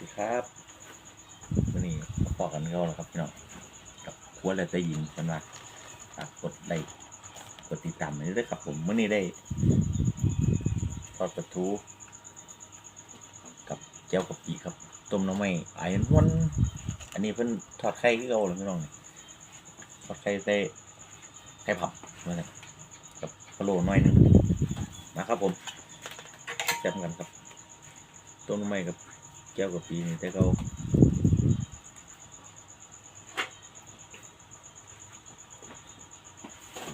ดีครับวันนี้มาพอกันเขาแล้วครับพี่น้องกับครัวและแต่ยินสำหรับฝากกดไลค์กดติดตามนี้ด้วยครับผมวันนี้ได้ทอดปลาทูกับเจียวกับปีครับต้มน้ำไม่ไอ้นวลอันนี้เพิ่นทอดไข่ที่เราเลยพี่น้องนี่ทอดไข่ใส่ไข่ผับมาเลยกับพะโลน่อยนึงมาครับผมแซ่บกันครับต้มน้ำไม่กับ แก้วกับปีนี่แต่เขา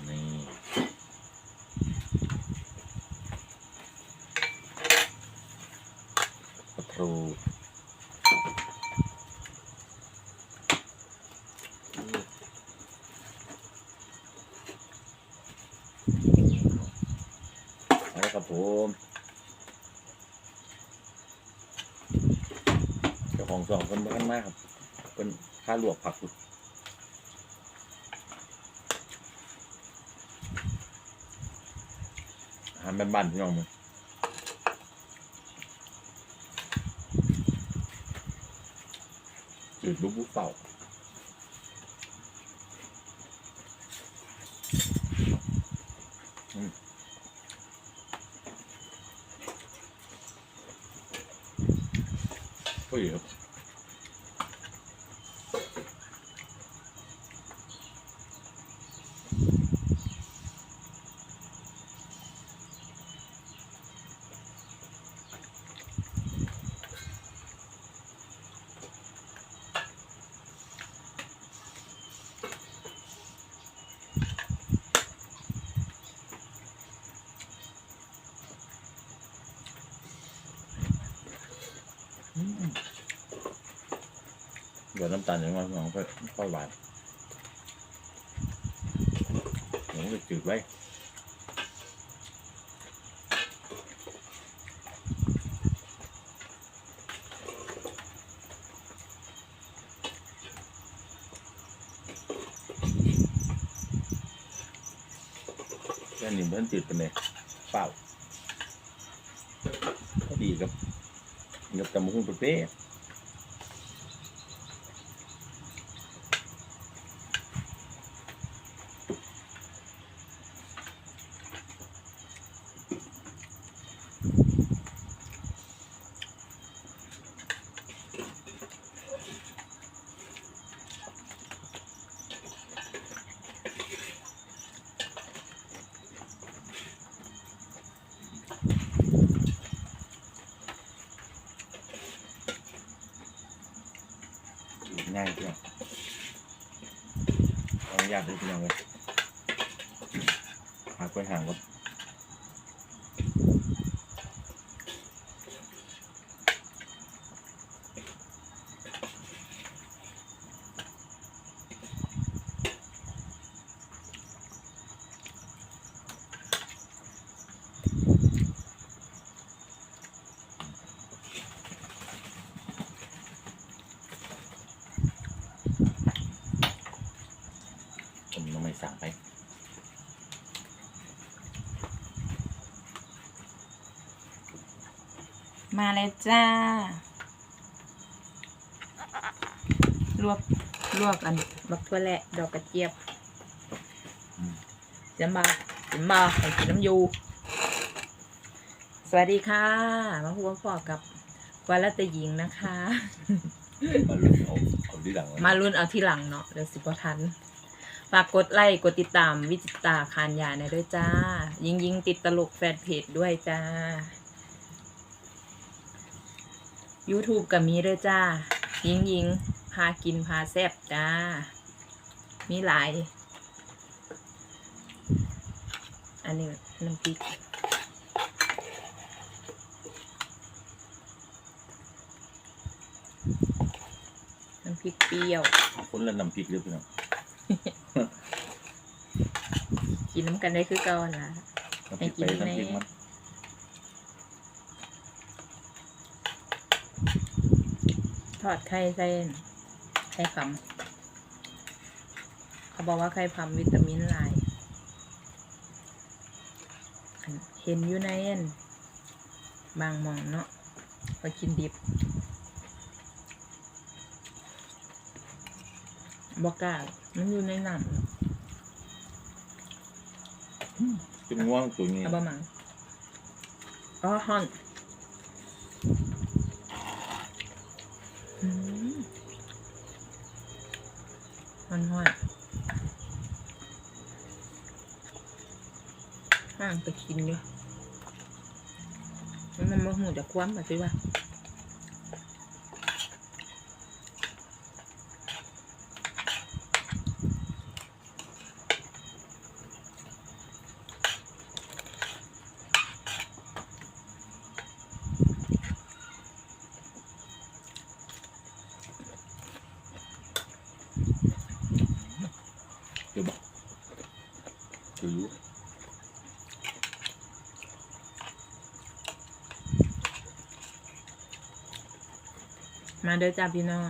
นี่ปลาทูเอาละครับผม เจ้าข องสองคนบ้านมากครับเป็นค่าลวกผักอยู่อาหารบ้านๆพี่น้องมึงจืดบุบบุบเป่า ดน้ำตาลอย่างมันของค่อยค่อยหวานหนูจะจืดไว้แค่นี้เพิ่นจืดไปเลยเปล่าก็ดีครับกับตำบักหุ่งเป๊ะ ง่ายเพียงขออนุญาตด้วยพี่น้องเลยหากล้วยห่างครับ ผมต้องไม่สั่งไปมาแล้วจ้า ลวก ลวกอันบักทั่วแหละ ดอกกระเจี๊ยบอืมจะมาจะมาให้กินน้ำยู สวัสดีค่ะ มาพูดพ่อกับวาลตหญิงนะคะ มาลุ้นเอาเอาที่หลังไว้มารุ่นเอาที่หลังเนาะเดี๋ยวสิบทัน ฝากกดไลค์กดติดตามวิจิตาคานยาในด้วยจ้า ยิงยิงติดตลกแฟนเพจด้วยจ้า YouTube กับมีด้วยจ้า ยิงยิงพากินพาแซบจ้า มีหลาย อันนี้น้ำพริกน้ำพริกเปรี้ยว คนละน้ำพริกหรือพี่น้อง กินน้ำกันได้คือก่านล่ะ ไปกินไหม มัทอดไข่ใส่ไข่ผำเขาบอกว่าไข่ผำวิตามินหลายเห็นอยู่ในอันบางมองเนาะก็กินดิบบอกกามันอยู่ในน้ำนาะ ง่วงตัวนี้เอาบะหมังอ๋อฮอนฮอนฮอนห่างไปกินอยู่มันมันมาหูจากความแบบที่ว่า ถือมาเด้อจ้าพี่น้อง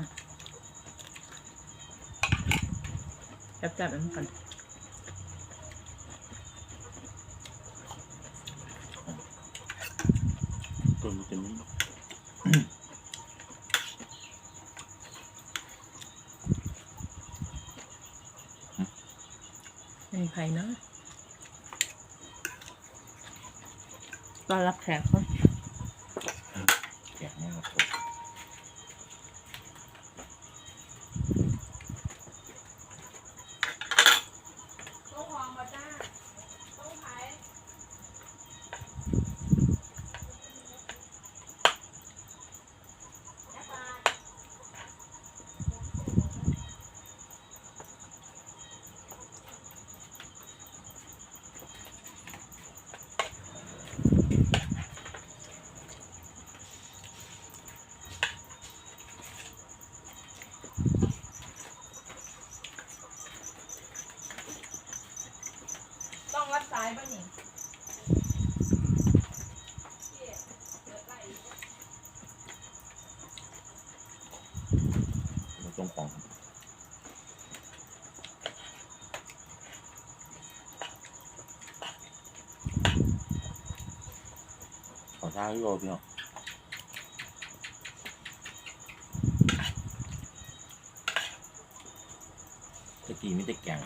จับจับมันก่อน ตัวมันจะนี้ ไม่มีใครเนาะตอนรับ แขกเขาแกะไม่หมดตัว ต้หอมมาจ้าต้ไผ่ ต้องรับสายป่ะนี่ มันตรงของขอท้าพี่โรพี่เนาะตะกี้ไม่ได้แกง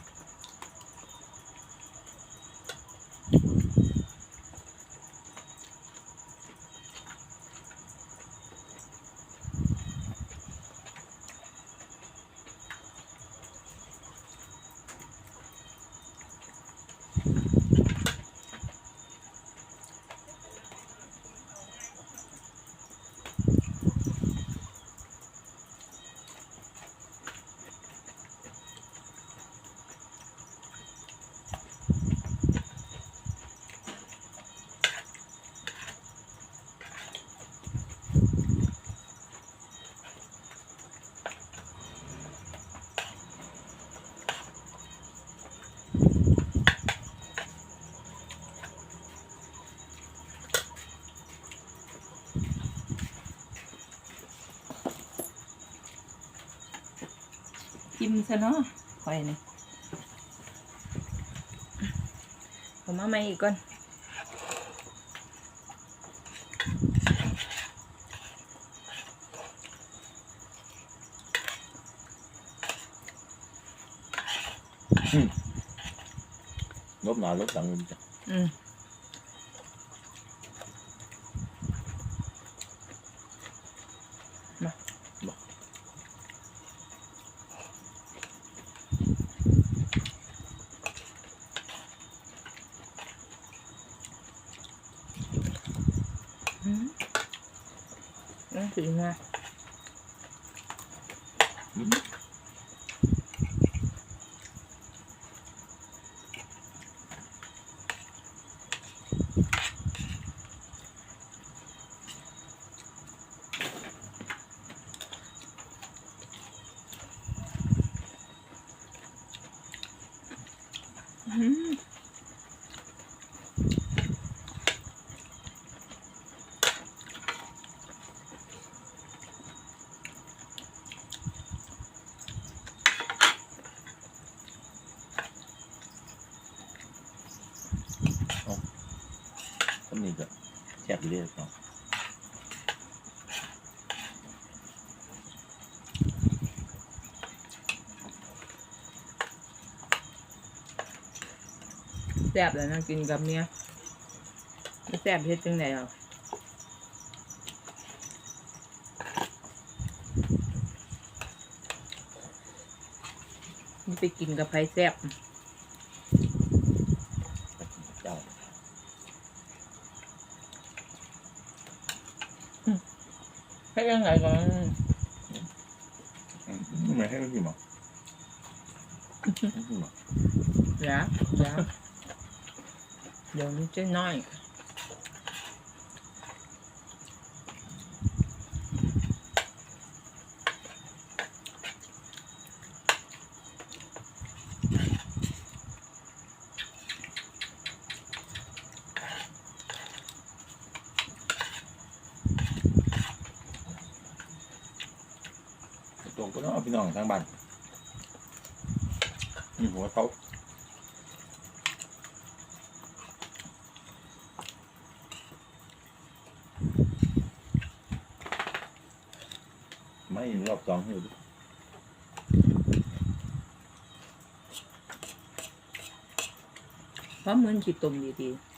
มซะเนาะคอยนี่ผมมาใหม่อีกก่อนลบหนาลบหลังมันจะอืม เรื่อยไแซ่บเลยวนะกินกับเนี้ยแซ่บเพ็ดจังไหนหรอกไปกินกับไผ่แซ่บ ให้ยังไงก่อนทำไมให้มันกินหรอกินหรอ อย่าอย่าเดี๋ยวมันจะน้อย ตรงก็ต้องเอาพี่ น้องทางบ้านมีหัวเขาไม่รอบสองให้ดูเพราะเหมันจิตมดีๆ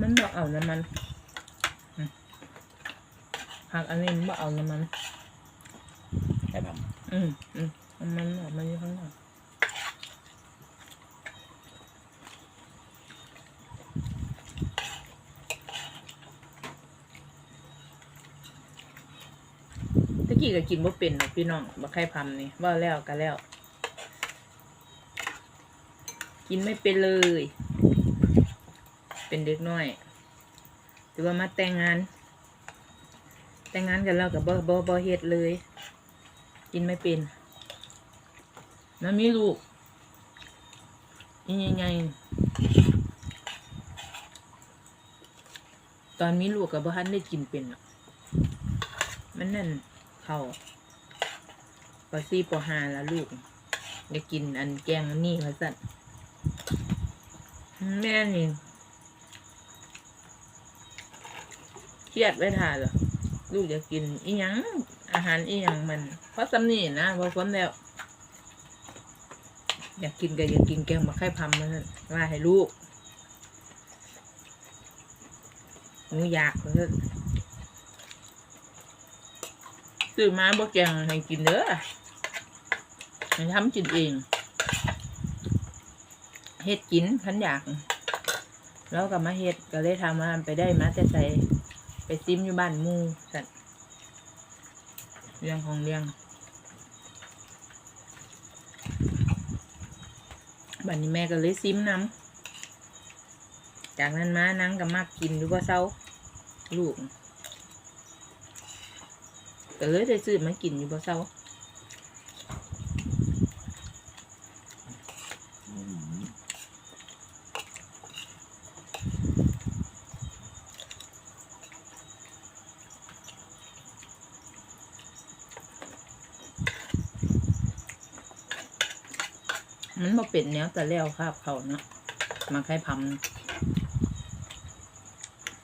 มันบอก เอาน้ำมันอืมหักอันนี้มันบอกเอาน้ำมันแค่ทอืมอืมน้ำมันออกมาอยู่ข้างนอกตะกี้ก็กินบ่เป็นหรอกพี่น้องบ่ใครพำนี่ว่าแล้วก็แล้ว กินไม่เป็นเลย เป็นเด็กน้อย หรือว่ามาแต่งงาน แต่งงานกันแล้วกับบ่บ่บ่เฮ็ดเลย กินไม่เป็นมันมีลูกยังไงตอนมีลูกกับบ่ทันได้กินเป็นมันนั่นเขาปอซี่ปห้าแล้วลูกได้กินอันแกงอันนี้มาสั่นแม่นี่ เครียดไว้ท่าเหรอลูกอยากกินอีหยัง อาหารอีหยังมัน เพราะสำนีนะพอพ้นแล้ว อยากกินก็อยากกินแกงมะไข่พำมันว่าให้ลูกหนูอยากเลยซื้อมาบ่แกงให้กินเด้อให้ทำกินเองเฮ็ดกินขันอยาก แล้วก็มาเฮ็ดก็เลยทำมาไปได้มาแต่ใส่ ไปซิมอยู่บ้านมูสัตว์เรื่องของเรื่องบัดนนี้แม่ก็เลยซิมน้ำจากนั้นมานั่งก็มากกินดูว่าเศร้าลูกก็เลยได้ซื้อมากินอยู่บ่เศร้าำอืม มันมาเป็ นแนวแต่แล้วครับเขาเนาะมาใครพำ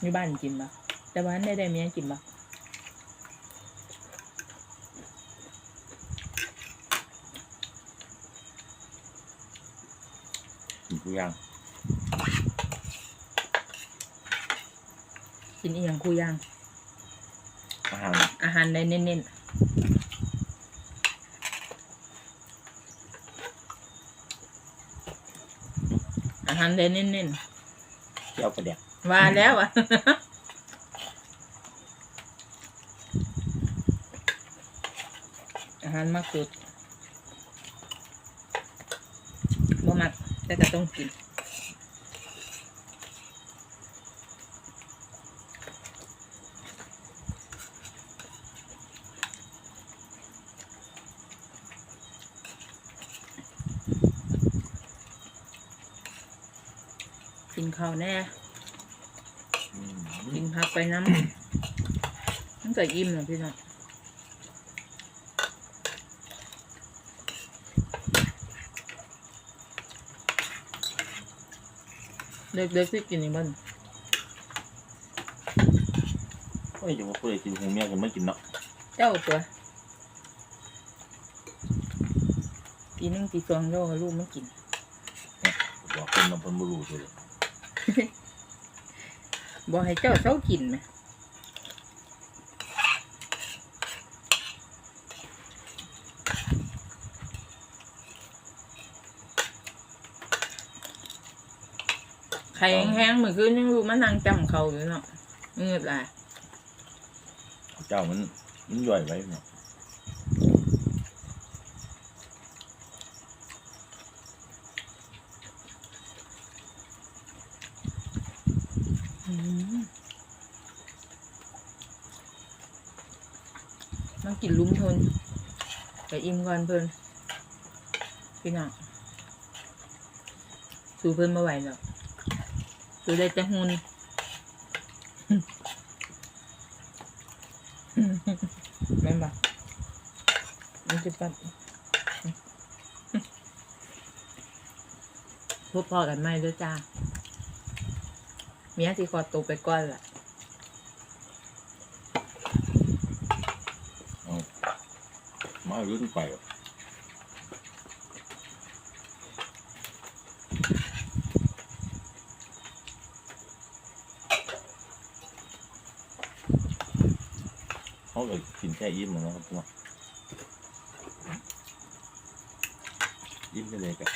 อยู่บ้านกินปะแต่ว่าได้ได้เมียกินปะกินทุกอย่างกินอีหยังคู่ย่างอาหารอาหารได้เน้นๆ หารได้เน้นเจ้าประเดี๋ยวๆว่าแล้วอะ อาหารมากสุดบ่มักแต่ก็ต้องกิน กินข้าวแน่อืมกินพักไปน้ำมันก็อิ่มนะพี่น้องเด็กเด็กที่กินนี่บ้านโอ้ยจะมาพูดอะไรกินหูเมียกันไม่กินเนาะเจ้าตัวตีหนึ่งตีสองเจ้ากับลูกมันกินบอกคนมาเพิ่นบ่รู้ตัวเลย บอกให้เจ้าเจ้ากินไหมไข่แห้งๆเหมือนคืนยังรู้มันนางจำเขาอยู่เนาะเงือดลยเจ้ามันมันย่อยไว้เนาะ อืมมากินลุ้มทนไปอิ่มก่อนเพิ่นพี่น้องสู้เพิ่นมาไหวหรอกสู้ได้แต่หุ่นแม่นบ่มันจะปัดพบพอกันไหมเด้อจ้า มียที่ขอตัวไปก่อนล่ะเอามาเอารุ่นไป เขาเลยกินแค่ยิ้มแล้วนะครับพี่น้อยิ้มไปเลยกับ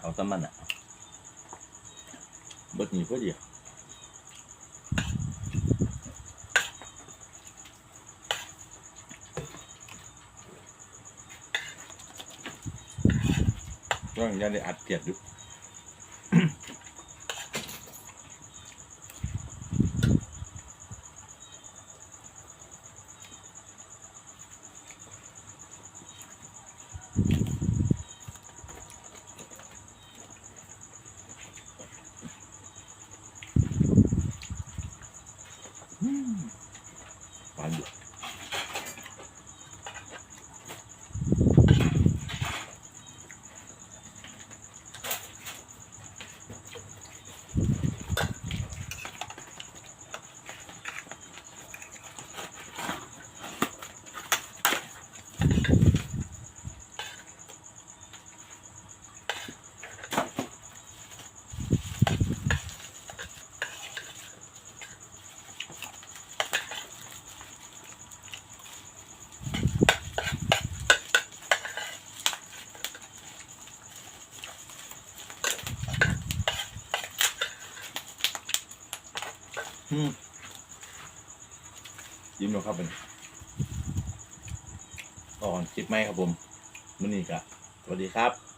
เอาตะมันอะ บดหนีพอดีก็ยังได้อัดเกียรติอยู่ ยิ้มหนูครับเป็นก่อนคลิปไหมครับผมมันนี่กะสวัสดีครับ